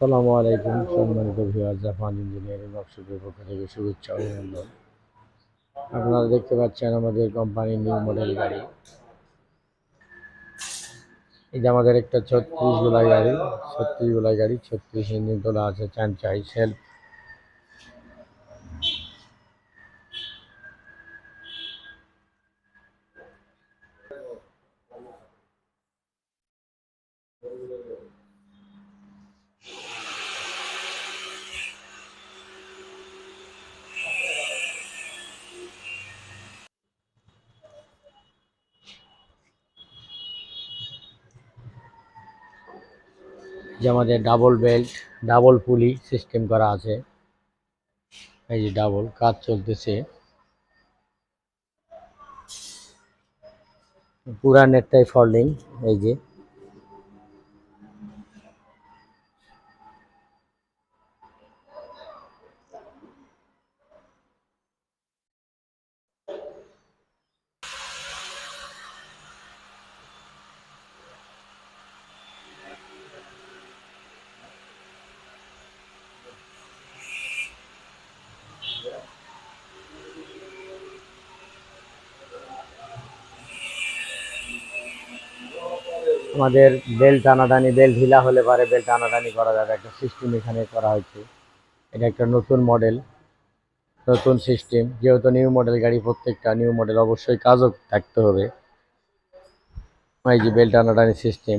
সালামু আলাইকুম, সম্মানিত ভিউয়ার জাপান ইঞ্জিনিয়ারিং ওয়ার্কশপের পক্ষ থেকে শুভেচ্ছা অভিনন্দন। আপনারা দেখতে পাচ্ছেন আমাদের কোম্পানির নিউ মডেল গাড়ি। এটা আমাদের একটা ছত্রিশ গোলাই গাড়ি, ছত্রিশ গোলাই গাড়ি, ছত্রিশ ইঞ্জিন তোলা আছে, চান চাই সেলফ যে আমাদের double belt double pulley system করা আছে। এই যে ডাবল কাজ চলতেছে। পুরা নেটটাই ফল্ডিং এই যে। আমাদের বেল টানাটানি, বেল ঢিলা হলে পারে বেল টানাটানি করা যাবে। একটা সিস্টেম এখানে করা হয়েছে। এটা একটা নতুন মডেল নতুন সিস্টেম যেহেতু নিউ মডেল গাড়ি প্রত্যেকটা নিউ মডেল অবশ্যই কাজও থাকতে হবে। এই যে বেল্ট টানাটানি সিস্টেম